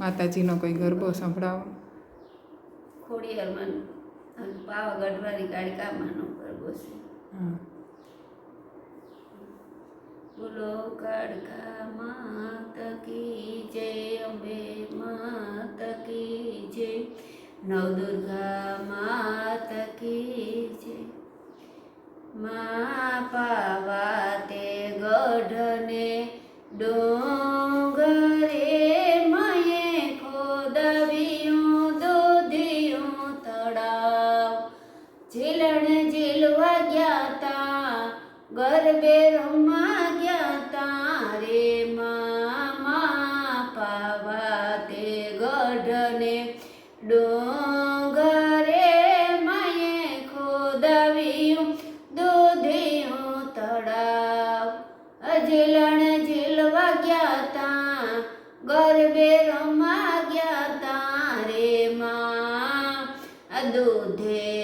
માતાજીનો કોઈ ગરબો સંભળાવો? ખોડિયારમાંનો પાવાગઢવાની કાળિકામાંનો ગરબો છે. બોલો કાળકા માત કી જય અંબે માત કી જય નવદુર્ગા માત કી જય. મા પાવા તે ગઢને ડો दूधे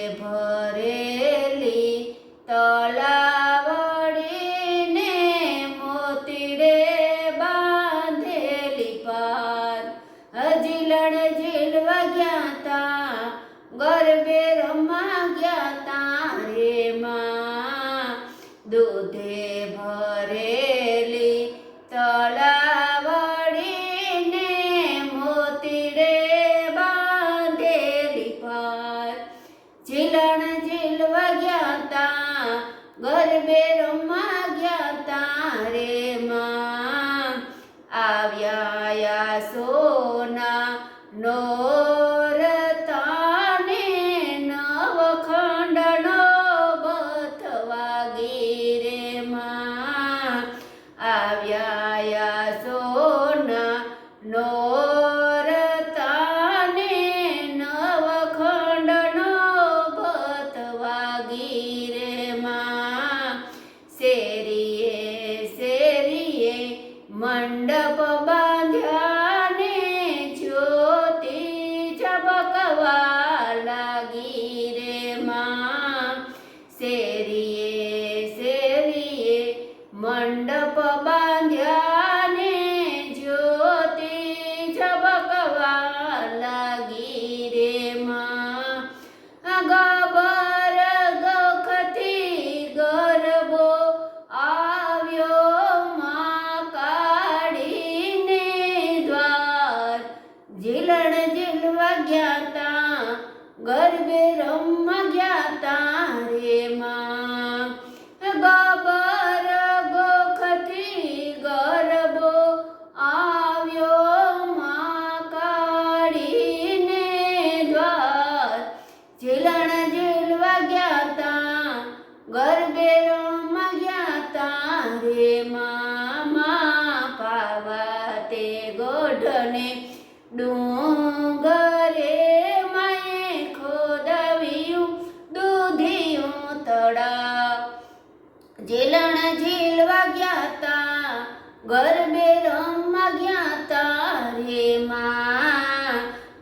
ગરબે રમવા ગયા તારે માં.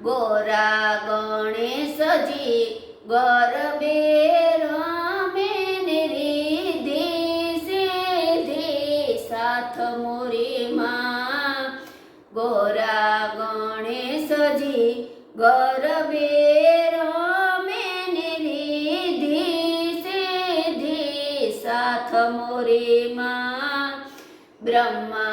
ગોરા ગણેશજી ગરબે રમે ને રીધે સીધે સાથ મોરી માં. ગોરા ગણેશજી ગરબે રમે ને રીધે સીધે સાથ મોરી માં. ब्रह्मा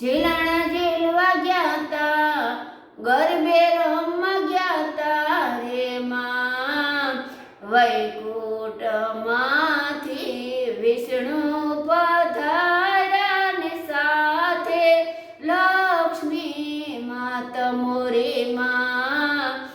ઝીલણ ઝીલવા ગયા તા, ગરબે રમવા ગયા તા રે માં. વૈકુટમાંથી વિષ્ણુ પધાર્યા સાથે લક્ષ્મી માત મોરી માં.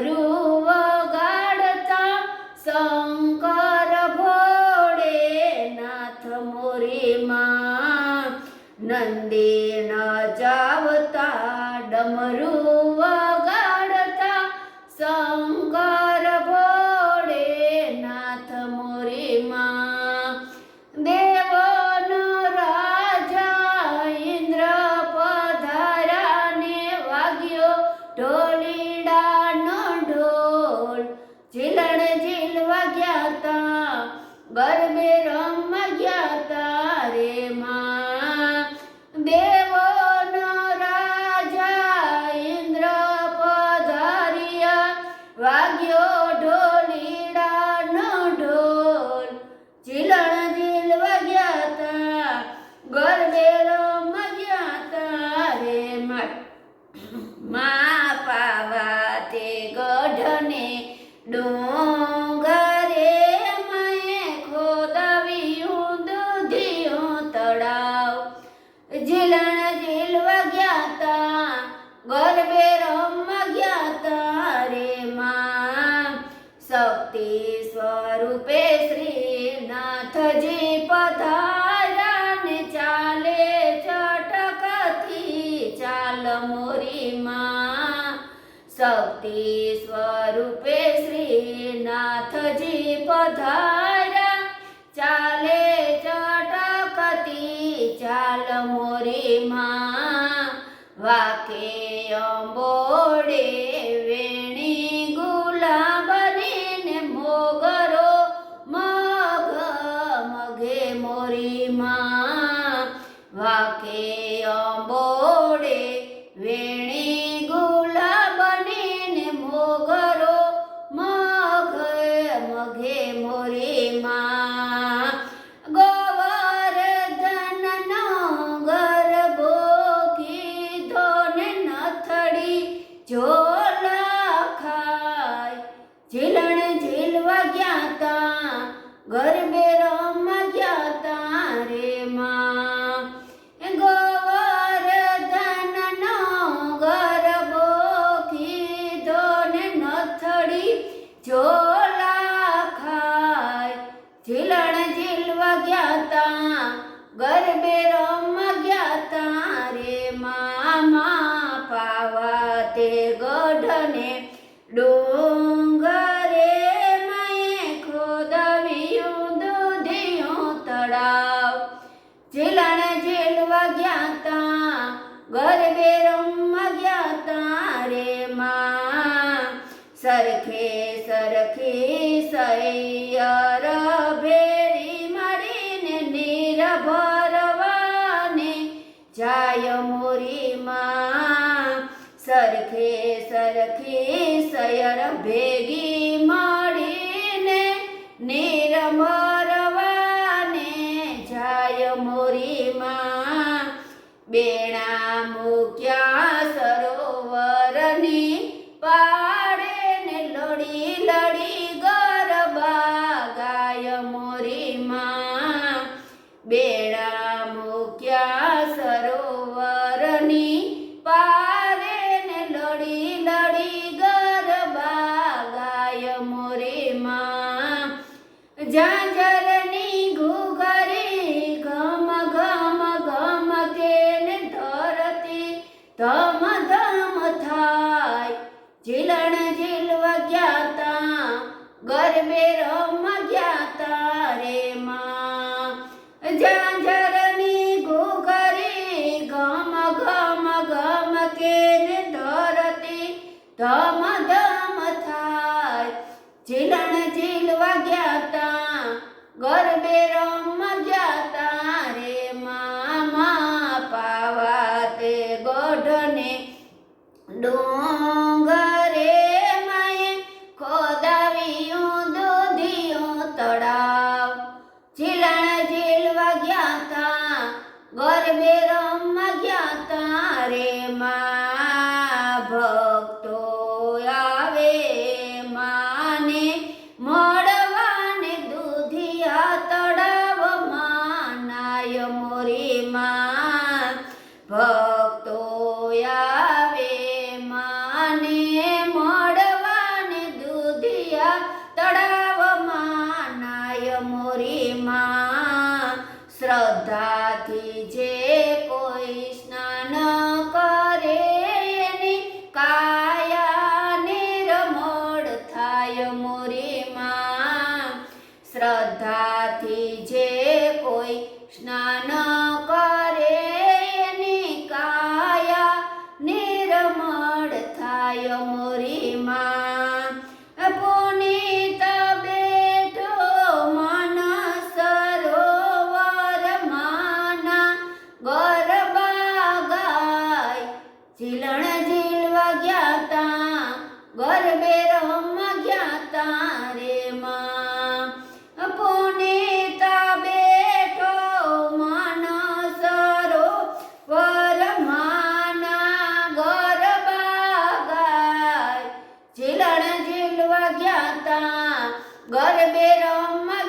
ડમરું વગાડતા શંકર ભોળે નાથ મોરી માં નંદી ન જાવતા શંકર ભોળે નાથ મોરી માં રાજા ઇન્દ્ર પધારાને વાગ્યો ઢોલીડાનો શક્તિ સ્વરૂપે શ્રીનાથજી નાથજી પધાર્યા ને ચાલે ચટકથી ચાલ મોરી માં શક્તિ સ્વરૂપે શ્રીનાથજી પધાર્યા ચાલે ચટકતી ચાલ મોરી માં વાકે અંબોડે તળાવ ઝીલણ ઝીલવા ગયા તા ગરબે રમવા ગયા તા રે માં. સરખે સરખે સૈયર ભેરી મળીને નીર ભરવાને જાય મોરી માં. સરખે સરખી સૈયર ભેગી મળીને નીર મૂક્યા સરોવરની અને ડો ઝીલવા ગયા તા ગરબે રમવા